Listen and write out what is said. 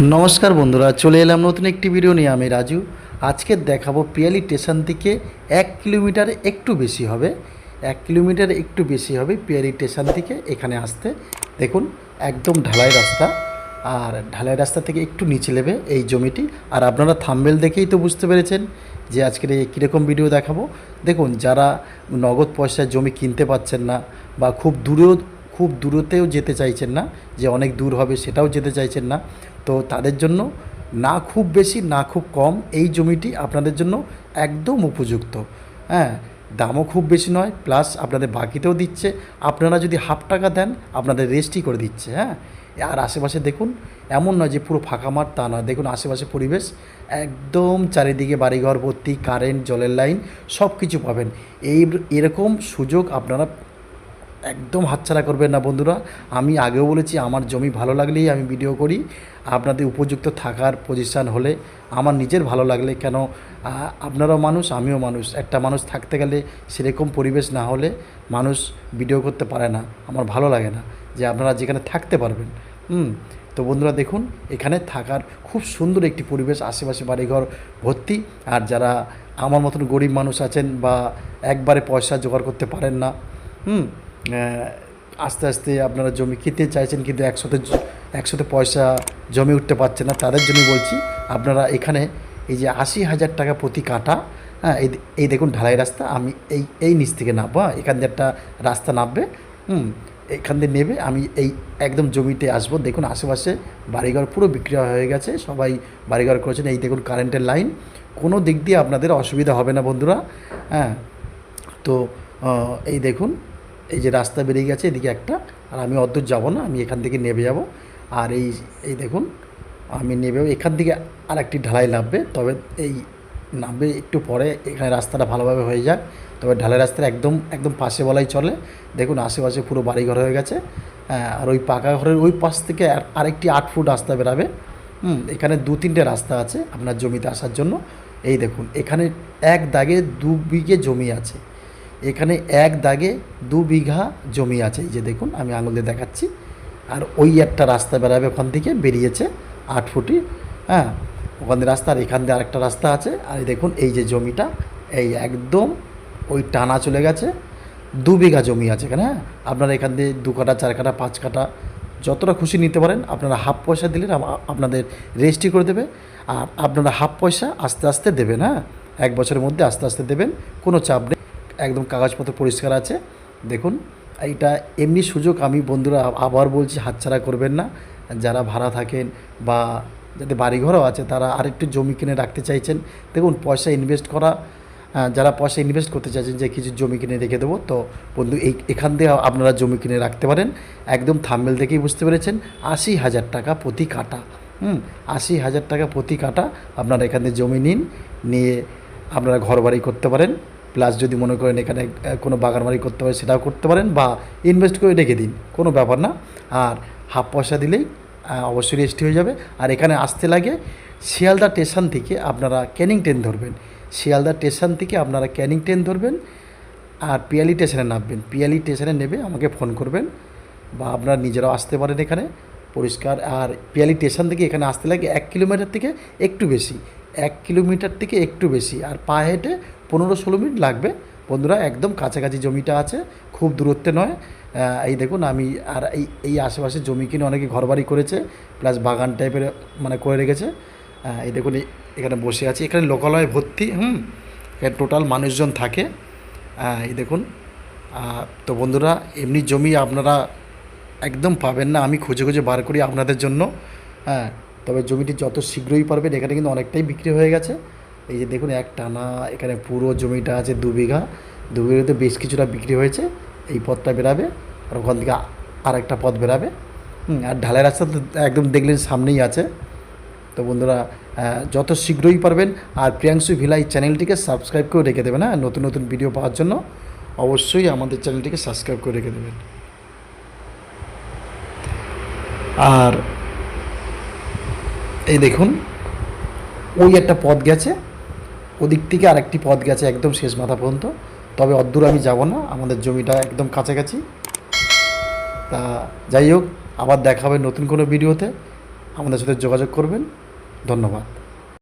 নমস্কার বন্ধুরা, চলে এলাম নতুন একটি ভিডিও নিয়ে। আমি রাজু। আজকে দেখাবো পিয়ালি স্টেশন থেকে এক কিলোমিটার একটু বেশি হবে। এক কিলোমিটার একটু বেশি হবে পিয়ালি স্টেশন থেকে এখানে আসতে। দেখুন, একদম ঢালাই রাস্তা। আর ঢালাই রাস্তা থেকে একটু নিচে নেবে এই জমিটি। আর আপনারা থাম্বেল দেখেই তো বুঝতে পেরেছেন যে আজকের এই কীরকম ভিডিও দেখাবো। দেখুন, যারা নগদ পয়সায় জমি কিনতে পাচ্ছেন না বা খুব দূরেও, খুব দূরতেও যেতে চাইছেন না, যে অনেক দূর হবে সেটাও যেতে চাইছেন না তো তাদের জন্য না খুব বেশি, না খুব কম এই জমিটি আপনাদের জন্য একদম উপযুক্ত। হ্যাঁ দামও খুব বেশি নয়, প্লাস আপনাদের বাকিতেও দিচ্ছে। আপনারা যদি হাফ টাকা দেন, আপনাদের রেস্টই করে দিচ্ছে হ্যাঁ। আর আশেপাশে দেখুন, এমন নয় যে পুরো ফাঁকা মাঠ, তা নয়। দেখুন আশেপাশে পরিবেশ একদম চারিদিকে বাড়িঘর ভর্তি কারেন্ট, জলের লাইন সব কিছু পাবেন। এই এরকম সুযোগ আপনারা একদম হাতছাড়া করবেন না বন্ধুরা। আমি আগেও বলেছি, আমার জমি ভালো লাগলেই আমি ভিডিও করি। আপনাদের উপযুক্ত থাকার পজিশান হলে আমার নিজের ভালো লাগলে কেন আপনারাও মানুষ, আমিও মানুষ। একটা মানুষ থাকতে গেলে সেরকম পরিবেশ না হলে মানুষ ভিডিও করতে পারে না। আমার ভালো লাগে না যে আপনারা যেখানে থাকতে পারবেন। হুম, তো বন্ধুরা দেখুন, এখানে থাকার খুব সুন্দর একটি পরিবেশ, আশেপাশে বাড়িঘর ভর্তি। আর যারা আমার মতন গরিব মানুষ আছেন বা একবারে পয়সা জোগাড় করতে পারেন না, হুম আস্তে আস্তে আপনারা জমি কিনতে চাইছেন কিন্তু একসাথে একসাথে পয়সা জমে উঠতে পারছে না তাদের জন্য বলছি আপনারা এখানে এই যে আশি হাজার টাকা প্রতি কাঠা হ্যাঁ এই এই দেখুন ঢালাই রাস্তা আমি এই এই নিচ থেকে নামবো হ্যাঁ, এখান দিয়ে একটা রাস্তা নামবে হুম এখান দিয়ে নেবে আমি এই একদম জমিতে আসব দেখুন আশেপাশে বাড়িঘর পুরো বিক্রি হয়ে গেছে সবাই বাড়িঘর করেছেন এই দেখুন কারেন্টের লাইন কোনো দিক দিয়ে আপনাদের অসুবিধা হবে না বন্ধুরা হ্যাঁ তো এই দেখুন এই যে রাস্তা বেরিয়ে গেছে, এদিকে একটা। আর আমি অদ্দূর যাব না, আমি এখান থেকে নেবে যাব। আর এই এই দেখুন, আমি নেবেও এখান থেকে আর একটি ঢালাই নামবে। তবে এই নামবে একটু পরে, এখানে রাস্তাটা ভালোভাবে হয়ে যাক। তবে ঢালাই রাস্তার একদম একদম পাশে বলাই চলে। দেখুন, আশেপাশে পুরো বাড়িঘর হয়ে গেছে। আর ওই পাকা ঘরের ওই পাশ থেকে আর- আরেকটি আট ফুট রাস্তা বেরাবে। হুম, এখানে দু তিনটে রাস্তা আছে আপনার জমিতে আসার জন্য। এই দেখুন, এখানে এক দাগে দু বিঘে জমি আছে। এখানে এক দাগে দু বিঘা জমি আছে, এই যে দেখুন, আমি আঙুল দিয়ে দেখাচ্ছি। আর ওই একটা রাস্তা বেরাবে ওখান থেকে, বেরিয়েছে আট ফুটি হ্যাঁ? ওখান দিয়ে রাস্তা আর এখান দিয়ে আরেকটা রাস্তা আছে, আর দেখুন, এই যে জমিটা, এই একদম ওই টানা চলে গেছে, দু বিঘা জমি আছে এখানে হ্যাঁ? আপনারা এখান দিয়ে দু কাটা চার কাটা পাঁচ কাটা যতটা খুশি নিতে পারেন, আপনারা হাফ পয়সা দিলে আম- আপনাদের রেজিস্ট্রি করে দেবে, আর আপনারা হাফ পয়সা আস্তে আস্তে দেবেন হ্যাঁ? এক বছরের মধ্যে আস্তে আস্তে দেবেন, কোনো চাপ নেই। একদম কাগজপত্র পরিষ্কার আছে। দেখুন, এইটা এমনি সুযোগ আমি বন্ধুরা আবার বলছি, হাতছাড়া করবেন না। যারা ভাড়া থাকেন বা যাদের বাড়িঘরও আছে, তারা আরেকটু জমি কিনে রাখতে চাইছেন। দেখুন, পয়সা ইনভেস্ট করা যারা পয়সা ইনভেস্ট করতে চাইছেন যে কিছু জমি কিনে রেখে দেবো, তো বন্ধু, এই, এখান দিয়ে আপনারা জমি কিনে রাখতে পারেন। একদম থাম্বেল দেখেই বুঝতে পেরেছেন, আশি হাজার টাকা প্রতি কাটা। হুম, আশি হাজার টাকা প্রতি কাটা আপনারা এখান থেকে জমি নিন, নিয়ে আপনারা ঘর বাড়ি করতে পারেন। প্লাস যদি মনে করেন এখানে কোনো বাগান বাড়ি করতে পারে সেটাও করতে পারেন বা ইনভেস্ট করে রেখে দিন, কোনো ব্যাপার না। আর হাফ পয়সা দিলেই অবশ্যই রেজিস্ট্রি হয়ে যাবে। আর এখানে আসতে লাগে, শিয়ালদা স্টেশন থেকে আপনারা ক্যানিং ট্রেন ধরবেন। শিয়ালদা স্টেশন থেকে আপনারা ক্যানিং ট্রেন ধরবেন আর পিয়ালি স্টেশনে নামবেন। পিয়ালি স্টেশনে নেবে, আমাকে ফোন করবেন বা আপনারা নিজেরাও আসতে পারেন এখানে। পরিষ্কার। আর পিয়ালি স্টেশন থেকে এখানে আসতে লাগে এক কিলোমিটার থেকে একটু বেশি, এক কিলোমিটার থেকে একটু বেশি। আর পা হেঁটে পনেরো ষোলো মিনিট লাগবে। বন্ধুরা, একদম কাছাকাছি জমিটা আছে, খুব দূরত্বে নয়। এই দেখুন, আমি আর এই এই আশেপাশে জমি কিনে অনেকে ঘরবাড়ি করেছে প্লাস বাগান টাইপের মানে করে রেখেছে। এই দেখুন এখানে বসে আছি। এখানে লোকালয় ভর্তি, হুম? এখানে টোটাল মানুষজন থাকে। এই দেখুন তো বন্ধুরা, এমনি জমি আপনারা একদম পাবেন না, আমি খুঁজে খুঁজে বার করি আপনাদের জন্য। হ্যাঁ তবে জমিটি যত শীঘ্রই পারবেন, এখানে কিন্তু অনেকটাই বিক্রি হয়ে গেছে। এই যে দেখুন, এক টানা এখানে পুরো জমিটা আছে দু বিঘা। দু বিঘাতে বেশ কিছুটা বিক্রি হয়েছে। এই পথটা বেরাবে আর ওখান থেকে আর একটা পথ বেরাবে আর ঢালাই রাস্তা তো একদম দেখলেন সামনেই আছে। তো বন্ধুরা যত শীঘ্রই পারবেন আর প্রিয়াংশু ভিলাই চ্যানেলটিকে সাবস্ক্রাইব করে রেখে দেবেন হ্যাঁ নতুন নতুন ভিডিও পাওয়ার জন্য, অবশ্যই আমাদের চ্যানেলটিকে সাবস্ক্রাইব করে রেখে দেবেন। আর এই দেখুন, ওই একটা পথ গেছে। ওদিক থেকে আরেকটি পথ গেছে একদম শেষ মাথা পর্যন্ত। তবে অদ্দূর আমি যাব না, আমাদের জমিটা একদম কাছাকাছি। তা যাই হোক, আবার দেখা হবে নতুন কোনো ভিডিওতে। আমাদের সাথে যোগাযোগ করবেন। ধন্যবাদ।